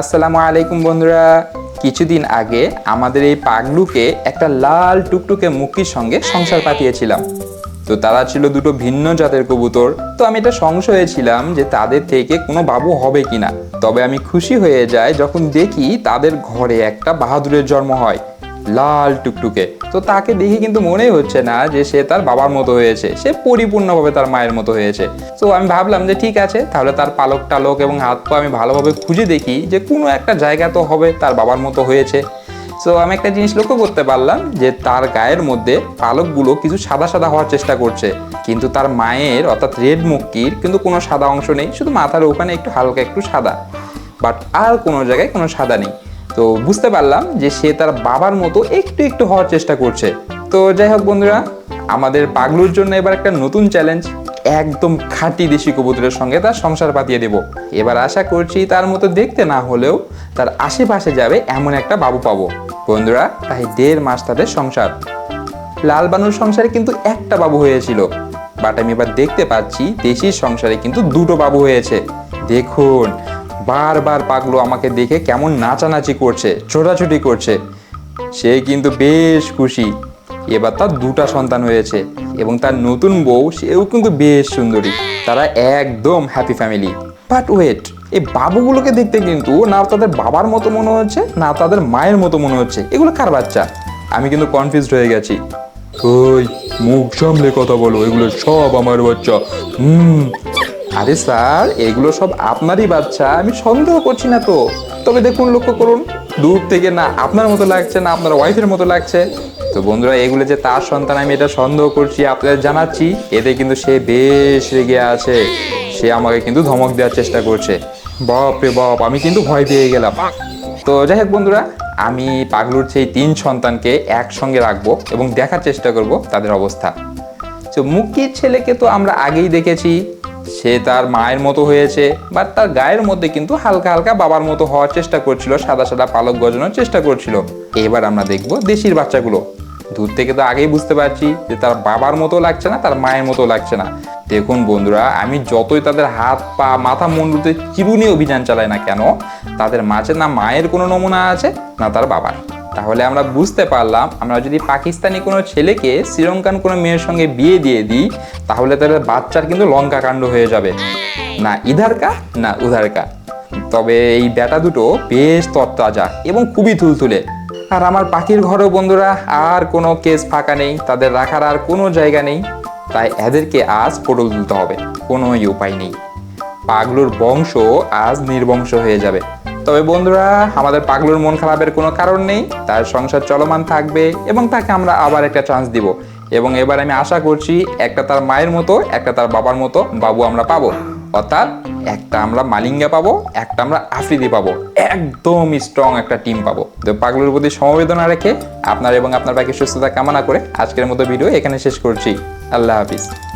আসসালামু আলাইকুম বন্ধুরা। কিছুদিন আগে আমাদের এই পাগলুকে একটা লাল টুকটুকে মুক্তির সঙ্গে সংসার পাঠিয়েছিলাম তো তারা ছিল দুটো ভিন্ন জাতের কবুতর। তো আমি এটা সংশয়ে ছিলাম যে তাদের থেকে কোনো বাবু হবে কিনা। তবে আমি খুশি হয়ে যাই যখন দেখি তাদের ঘরে একটা বাহাদুরের জন্ম হয়। লাল টুকটুকে। তো তাকে দেখে কিন্তু মনেই হচ্ছে না যে সে তার বাবার মতো হয়েছে। সে পরিপূর্ণভাবে তার মায়ের মতো হয়েছে। তো আমি ভাবলাম যে ঠিক আছে, তাহলে তার পালক টালক এবং হাত পা আমি ভালোভাবে খুঁজে দেখি যে কোনো একটা জায়গা তো হবে তার বাবার মতো হয়েছে। সো আমি একটা জিনিস লক্ষ্য করতে পারলাম যে তার গায়ের মধ্যে পালকগুলো কিছু সাদা সাদা হওয়ার চেষ্টা করছে। কিন্তু তার মায়ের, অর্থাৎ রেড মুক্কির, কিন্তু কোনো সাদা অংশ নেই। শুধু মাথার ওখানে একটু হালকা একটু সাদা। বাট আর কোনো জায়গায় কোনো সাদা নেই। তো বুঝতে পারলাম যে সে তার বাবার মতো একটু একটু হওয়ার চেষ্টা করছে। তো যাই হোক বন্ধুরা, আমাদের পাগলুর জন্য এবার একটা নতুন চ্যালেঞ্জ একদম খাঁটি দেশি কবুতরের সঙ্গে তার সংসার পাতিয়ে দেব। এবার আশা করছি তার মতো দেখতে না হলেও তার আশেপাশে যাবে এমন একটা বাবু পাবো। বন্ধুরা তাই দেড় মাস তাদের সংসার। লাল বানুর সংসারে কিন্তু একটা বাবু হয়েছিল বাট আমি এবার দেখতে পাচ্ছি দেশির সংসারে কিন্তু দুটো বাবু হয়েছে। দেখুন বারবার পাগলো আমাকে দেখে কেমন নাচানাচি করছে, ছোটাছুটি করছে। সে কিন্তু বেশ খুশি। এবার তার দুটা সন্তান হয়েছে এবং তার নতুন বউ, সেও কিন্তু বেশ সুন্দরী। তারা একদম হ্যাপি ফ্যামিলি বাট ওয়েট এই বাবুগুলোকে দেখতে কিন্তু না তাদের বাবার মতো মনে হচ্ছে, না তাদের মায়ের মতো মনে হচ্ছে। এগুলো কার বাচ্চা? আমি কিন্তু কনফিউজড হয়ে গেছি। ওই মুখ সামলে কথা বলো, এগুলো সব আমার বাচ্চা। হুম আরে স্যার, এগুলো সব আপনারই বাচ্চা, আমি সন্দেহ করছি না তো। তবে দেখুন, লক্ষ্য করুন, দূর থেকে না আপনার মতো লাগছে, না আপনার ওয়াইফের মতো লাগছে। তো বন্ধুরা, এগুলো যে তার সন্তান, আমি এটা সন্দেহ করছি, আপনাদের জানাচ্ছি, এতে কিন্তু সে বেশ রেগে আছে। সে আমাকে কিন্তু ধমক দেওয়ার চেষ্টা করছে। বাপ রে বাপ, আমি কিন্তু ভয় পেয়ে গেলাম। তো যাই হোক বন্ধুরা, আমি পাগলুর সেই তিন সন্তানকে একসঙ্গে রাখব এবং দেখার চেষ্টা করব তাদের অবস্থা। তো মুক্তির ছেলেকে তো আমরা আগেই দেখেছি। সে তার মায়ের মতো হয়েছে বাট তার গায়ের মধ্যে কিন্তু হালকা হালকা বাবার মতো হওয়ার চেষ্টা করছিল, সাদা সাদা পালক গজানোর চেষ্টা করছিল। এবার আমরা দেখব দেশির বাচ্চাগুলো। দূর থেকে তো আগেই বুঝতে পারছি যে তার বাবার মতো লাগছে না, তার মায়ের মতো লাগছে না। দেখুন বন্ধুরা, আমি যতই তাদের হাত, পা, মাথা মুন্ডুতে চিরুনি অভিযান চালাই না কেন, তাদের মাঝে না মায়ের কোনো নমুনা আছে, না তার বাবার। তাহলে আমরা বুঝতে পারলাম, আমরা যদি পাকিস্তানি কোনো ছেলেকে শ্রীলঙ্কান কোনো মেয়ের সঙ্গে বিয়ে দিয়ে দিই, তাহলে তাদের বাচ্চার কিন্তু লঙ্কা কাণ্ড হয়ে যাবে। না ইধারকা না উধারকা তবে এই ব্যাটা দুটো বেশ তরতাজা এবং খুবই তুলতুলে। আর আমার পাখির ঘরেও বন্ধুরা, আর কোনো কেস ফাঁকা নেই, তাদের রাখার আর কোনো জায়গা নেই। তাই এদেরকে আজ পটল তুলতে হবে কোনোই উপায় নেই। পাগলুর বংশ আজ নির্বংশ হয়ে যাবে। তবে বন্ধুরা, আমাদের পাগলুর মন খারাপের কোনো কারণ নেই। তার সংসার চলমান থাকবে এবং তাকে আমরা আবার একটা চান্স দিব। এবং এবার আমি আশা করছি, একটা তার মায়ের মতো, একটা তার বাবার মতো বাবু আমরা পাবো। অর্থাৎ, একটা আমরা মালিঙ্গা পাবো, একটা আমরা আফ্রিদি পাবো। একদম স্ট্রং একটা টিম পাবো। তো পাগলুর প্রতি সমবেদনা রেখে আপনার এবং আপনার পাখির সুস্থতা কামনা করে আজকের মতো ভিডিও এখানে শেষ করছি। আল্লাহ হাফিজ।